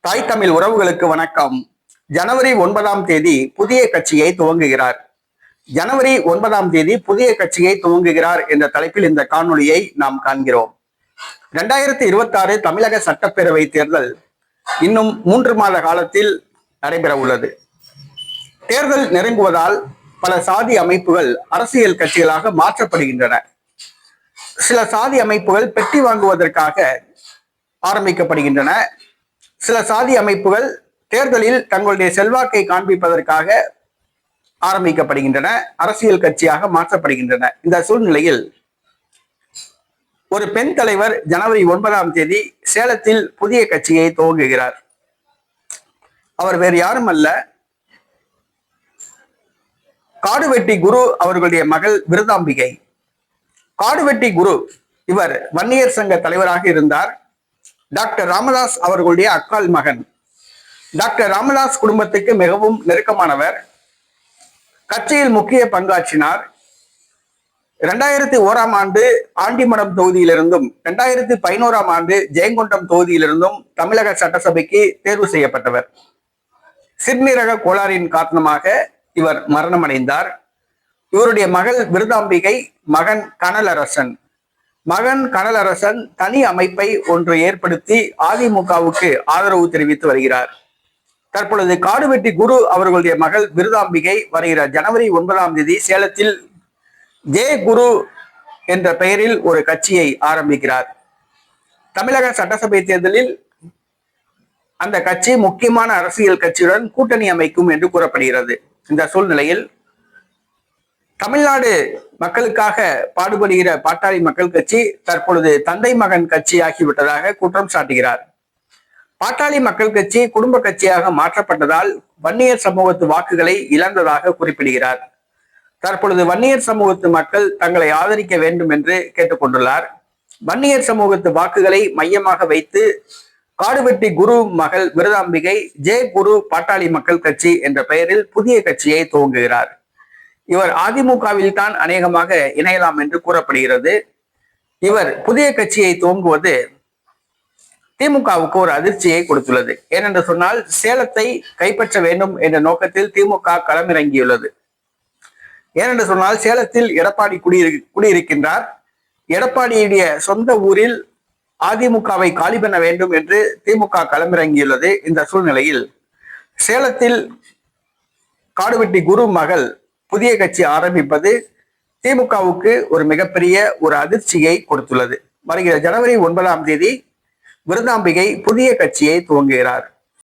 தாய் தமிழ் உறவுகளுக்கு வணக்கம். ஜனவரி ஒன்பதாம் தேதி புதிய கட்சியை துவங்குகிறார். ஜனவரி ஒன்பதாம் தேதி புதிய கட்சியை துவங்குகிறார் என்ற தலைப்பில் இந்த காணொலியை நாம் காண்கிறோம். இரண்டாயிரத்தி இருபத்தி ஆறு தமிழக சட்டப்பேரவை தேர்தல் இன்னும் மூன்று மாத காலத்தில் நடைபெற உள்ளது. தேர்தல் நெருங்குவதால் பல சாதி அமைப்புகள் அரசியல் கட்சிகளாக மாற்றப்படுகின்றன. சில சாதி அமைப்புகள் பெட்டி வாங்குவதற்காக ஆரம்பிக்கப்படுகின்றன. சில சாதி அமைப்புகள் தேர்தலில் தங்களுடைய செல்வாக்கை காண்பிப்பதற்காக ஆரம்பிக்கப்படுகின்றன அரசியல் கட்சியாக மாற்றப்படுகின்றன. இந்த சூழ்நிலையில் ஒரு பெண் தலைவர் ஜனவரி ஒன்பதாம் தேதி சேலத்தில் புதிய கட்சியை துவங்குகிறார். அவர் வேறு யாரும் அல்ல. காடுவெட்டி குரு அவர்களுடைய மகள் விருதாம்பிகை. காடுவெட்டி குரு இவர் வன்னியர் சங்க தலைவராக இருந்தார். டாக்டர் ராமதாஸ் அவர்களுடைய அக்கால் மகன். டாக்டர் ராமதாஸ் குடும்பத்துக்கு மிகவும் நெருக்கமானவர். கட்சியில் முக்கிய பங்காற்றினார். இரண்டாயிரத்தி ஓராம் ஆண்டு ஆண்டிமடம் தொகுதியிலிருந்தும் இரண்டாயிரத்தி பதினோராம் ஆண்டு ஜெயங்கொண்டம் தொகுதியிலிருந்தும் தமிழக சட்டசபைக்கு தேர்வு செய்யப்பட்டவர். சிறுநீரக கோளாறின் காரணமாக இவர் மரணமடைந்தார். இவருடைய மகள் விருதாம்பிகை மகன் கனலரசன். மகன் கடலரசன் தனி அமைப்பை ஒன்று ஏற்படுத்தி அதிமுகவுக்கு ஆதரவு தெரிவித்து வருகிறார். தற்பொழுது காடுவெட்டி குரு அவர்களுடைய மகள் விருதாம்பிகை வருகிற ஜனவரி ஒன்பதாம் தேதி சேலத்தில் ஜே குரு என்ற பெயரில் ஒரு கட்சியை ஆரம்பிக்கிறார். தமிழக சட்டசபை தேர்தலில் அந்த கட்சி முக்கியமான அரசியல் கட்சியுடன் கூட்டணி அமைக்கும் என்று கூறப்படுகிறது. இந்த சூழ்நிலையில் தமிழ்நாடு மக்களுக்காக பாடுபடுகிற பாட்டாளி மக்கள் கட்சி தற்பொழுது தந்தை மகன் கட்சி ஆகிவிட்டதாக குற்றம் சாட்டுகிறார். பாட்டாளி மக்கள் கட்சி குடும்ப கட்சியாக மாற்றப்பட்டதால் வன்னியர் சமூகத்து வாக்குகளை இழந்ததாக குறிப்பிடுகிறார். தற்பொழுது வன்னியர் சமூகத்து மக்கள் தங்களை ஆதரிக்க வேண்டும் என்று கேட்டுக்கொண்டுள்ளார். வன்னியர் சமூகத்து வாக்குகளை மையமாக வைத்து காடுவெட்டி குரு மகள் விருதாம்பிகை ஜே குரு பாட்டாளி மக்கள் கட்சி என்ற பெயரில் புதிய கட்சியை துவங்குகிறார். இவர் அதிமுகவில் தான் அநேகமாக இணையலாம் என்று கூறப்படுகிறது. இவர் புதிய கட்சியை துவங்குவது திமுகவுக்கு ஒரு அதிர்ச்சியை கொடுத்துள்ளது. ஏனென்று சொன்னால் சேலத்தை கைப்பற்ற வேண்டும் என்ற நோக்கத்தில் திமுக களமிறங்கியுள்ளது. ஏனென்று சொன்னால் சேலத்தில் எடப்பாடி குடியிரு குடியிருக்கின்றார். எடப்பாடியுடைய சொந்த ஊரில் அதிமுகவை காலி பண்ண வேண்டும் என்று திமுக களமிறங்கியுள்ளது இந்த சூழ்நிலையில். சேலத்தில் காடுவெட்டி குரு மகள் புதிய கட்சி ஆரம்பிப்பது திமுகவுக்கு ஒரு மிகப்பெரிய ஒரு அதிர்ச்சியை கொடுத்துள்ளது. வருகிற ஜனவரி ஒன்பதாம் தேதி விருதாம்பிகை புதிய கட்சியை துவங்குகிறார்.